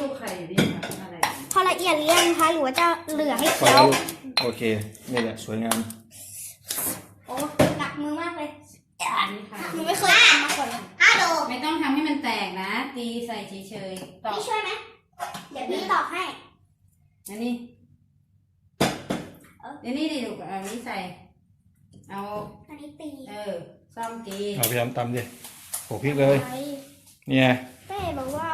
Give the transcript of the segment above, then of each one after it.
ดูไข่ดิอะไรพอละเอียดหรือยังคะหรือว่าจะเหลือให้พอเคี้ยแล้ววลูกโอเคนี่แหละสวยงามโอ้หนักมือมากเลยอันนี้ค่ะหนูไม่เคยทำมาก่อนเลยฮัลโหลไม่ต้องทำให้มันแตกนะ ตีใส่เฉยๆตอกพี่ช่วยไหมเดี๋ยวพี่ตอกให้อันนี้เดี๋ยวนี้ดิลูกเอาอันนี้ใส่เอาอันนี้ตีเออซ่อมตีเอาพยายามตำดิโขลกพริกเลย เนี่ยเต้บอกว่า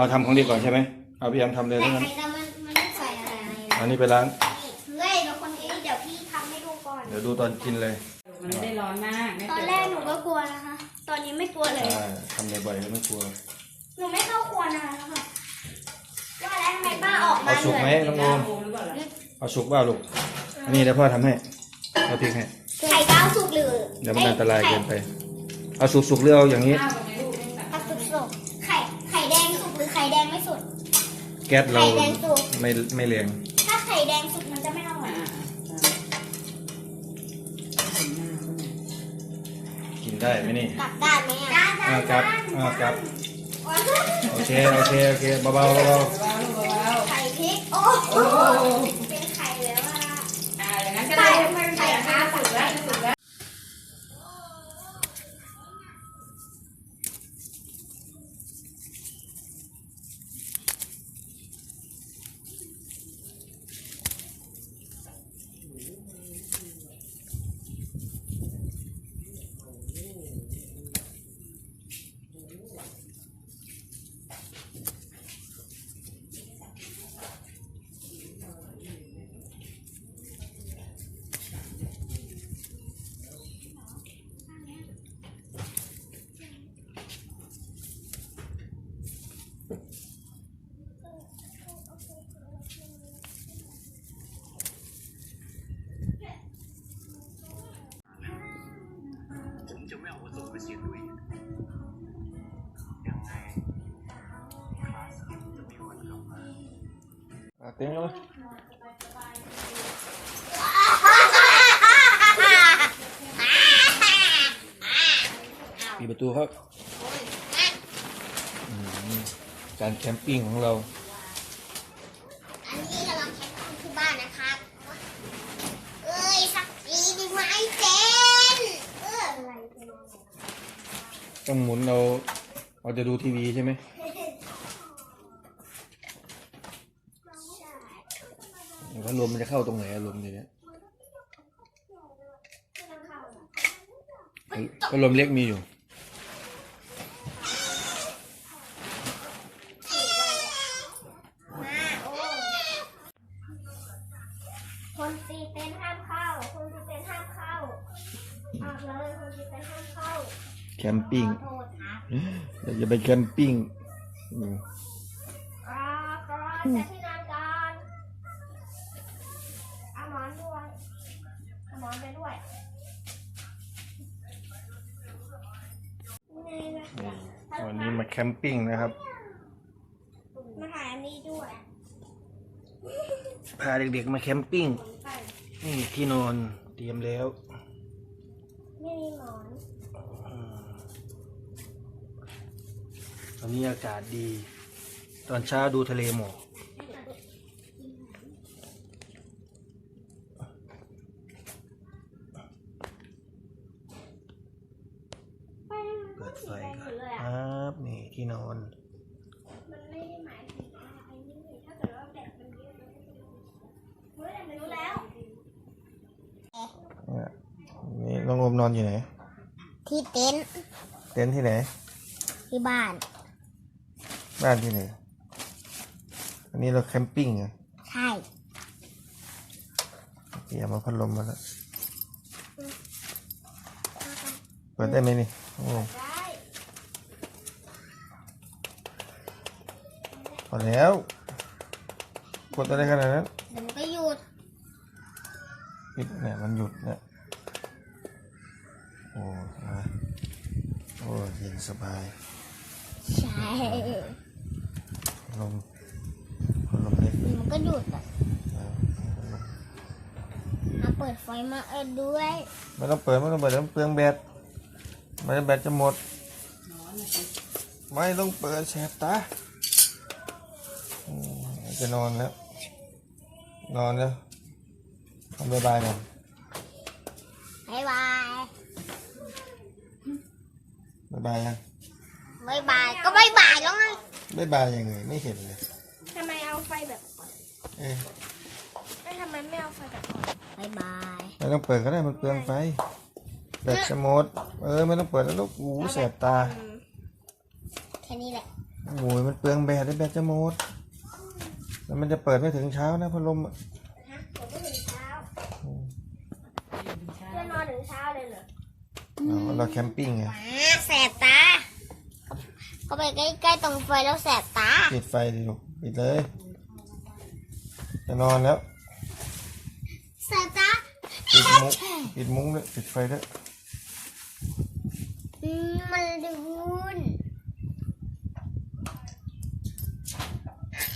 เอาของเด็กก่อนเอาทำของดีก่อนใช่ไหมเอาพยายามทำเลยแต่ทั้งนั้นไข่ดำมันมันไม่ใส่อะไรอันนี้ไปล้างเฮ้ยเดี๋ยวคนนี้เดี๋ยวพี่ทำให้ดูก่อน เดี๋ยวดูตอนกินเลยมันไม่ได้ร้อนมากไม่ตอนเผ็ดแรกหนูก็กลัวนะคะ ตอนนี้ไม่กลัวเลยใช่ทำบ่อยๆแล้วไม่กลัวหนูไม่เข้าครัวนานแล้วค่ะว่าแล้วทำไมป้าออกมาเอาสุกไหมเหนื่อยน้องโอมหรือเปล่าล่ะเอาสุกบ้าลูกอันนี้เดี๋ยวพ่อทำให้เอาพริกให้ไข่ดาวสุกหรือเดี๋ยวมันอันตรายเกินไป เอาสุกๆเรือเอาอย่างนี้ ข้าว แก๊สเราไข่แดงสุก ไม่ไม่แรงถ้าไข่แดงสุกมันจะไม่อร่อยอ่าเห็นหน้าเขาเนี่ยกินได้ไหมนี่กลับด้านไหมอะด้านอ่าครับอ่าครับโอเคโอเคโอเคเบาๆเบาเบาๆลูกเบาไข่พริกโอ้ๆโอ้โหเป็นไข่แล้วอะอ่าอย่างนั้นก็ได้ไข่ข้าวสุกแล้วสุก เอาประสบไปเสี่ยงด้วยยังไงคลาสจะมีวันกลับมาๆอะเต็มแล้วมั้ยปิดประตูครับอืมการแคมปิ้งของเรา อันนี้กำลังแข่งขันที่บ้านนะครับ เอ้ย สักทีดีไหมเจนเอออะไรเป็นอะไร ต้องหมุนเราเราจะดูทีวีใช่ไหมใช่พัดลมมันจะเข้าตรงไหนอารมณ์เนี่ยพัดลมเล็กมีอยู่มาโอ้คนตีเต็นท์ห้ามเข้า คนตีเต็นท์ห้ามเข้าออกเลย แคมปิ้งขอโทษครับเราจะไปแคมปิ้งอืมอ่าก่อนจะที่นอนก่อนเอาหมอนด้วยเอาหมอนไปด้วยนี่นะนี่วันนี้มาแคมปิ้งนะครับมาถ่ายอันนี้ด้วยพาเด็กๆมาแคมปิ้งนี่ที่นอนเตรียมแล้ว ไม่มีหมอน อืม ตอนนี้อากาศดี ตอนเช้าดูทะเลหมอกเปิดไฟก่อนครับนี่ที่นอนมันไม่ได้หมายถึงอะไรนี่ถ้าเกิดว่าแบตมันเยอะเฮ้ยแต่ไม่รู้แล้วเนี่ยนี่น้องโอมนอนอยู่ไหน ที่เต็นท์เต็นท์ที่ไหน ที่บ้าน บ้านที่ไหนอันนี้เราแคมปิ้งไงใช่เตรียมมาพัดลมมาแล้วเปิดได้ไหมนี่โอ้ได้พอแล้ว กดอะไรขนาดนั้นเดี๋ยวมันก็หยุดปิดเนี่ยมันหยุดเนี่ยโอ้มาโอ้เย็นสบาย ใช่ ลมพัดลมเล็กมันก็หยุดอะนะเอาเปิดไฟมาเออด้วย ไม่ต้องเปิดไม่ต้องเปิดเดี๋ยวมันเปลืองแบตไม่ได้แบตจะหมดร้อนนะสิไม่ต้องเปิดแสบตาจะนอนแล้ว นอนแล้วทำบายบายกันบ๊ายบายบายบายยังบ๊ายบายก็บ๊ายบายแล้วไง บายบายยังไงไม่เห็นเลย ทำไมเอาไฟแบบเอ๊ะไม่ทำไมไม่เอาไฟแบบบ๊ายบายไม่ต้องเปิดก็ได้มันเปลืองไฟแบตจะหมด เออไม่ต้องเปิดแล้วลูกอู้แสบตาแค่นี้แหละ โอ้ยมันเปลืองแบตได้แบตจะหมดแล้วมันจะเปิดไม่ถึงเช้านะพัดลมอะฮะผมก็ถึงเช้าจะนอนถึงเช้าเลยเหรอเอาเราแคมปิ้งไง ว้าแสบตา เข้าไปใกล้ๆตรงไฟแล้วแสบตา ปิดไฟดิลูกปิดเลยจะนอนแล้ว แสบตาปิดมุ้งปิดมุ้งด้วยปิดไฟด้วยอืมมันดูน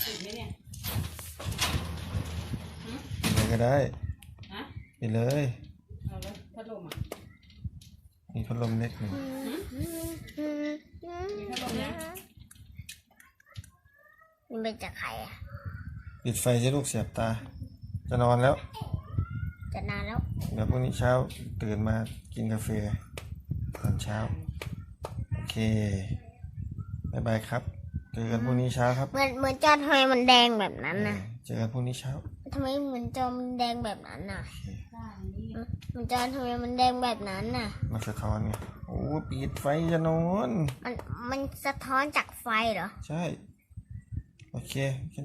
ปิดเลยก็ได้ฮะปิดเลย เอาแล้วพัดลมอะมีพัดลมเล็กหนึ่งมีพัดลมนะ มัน เป็นจากใครอะปิดไฟสิลูกเสียบตา จะนอนแล้ว จะนานแล้ว เดี๋ยวพรุ่งนี้เช้าตื่นมากินกาแฟตอนเช้า โอเคบายบายครับ เจอกันพรุ่งนี้เช้าครับเหมือนเหมือนจอทำไมมันแดงแบบนั้นน่ะเจอกันพรุ่งนี้เช้าทำไมเหมือนจอมันแดงแบบนั้นน่ะโอเคมันจอทำไมมันแดงแบบนั้นน่ะมาสะท้อนไงโอ้ปิดไฟจะนอน มันมันสะท้อนจากไฟเหรอ ใช่ โอเคแค่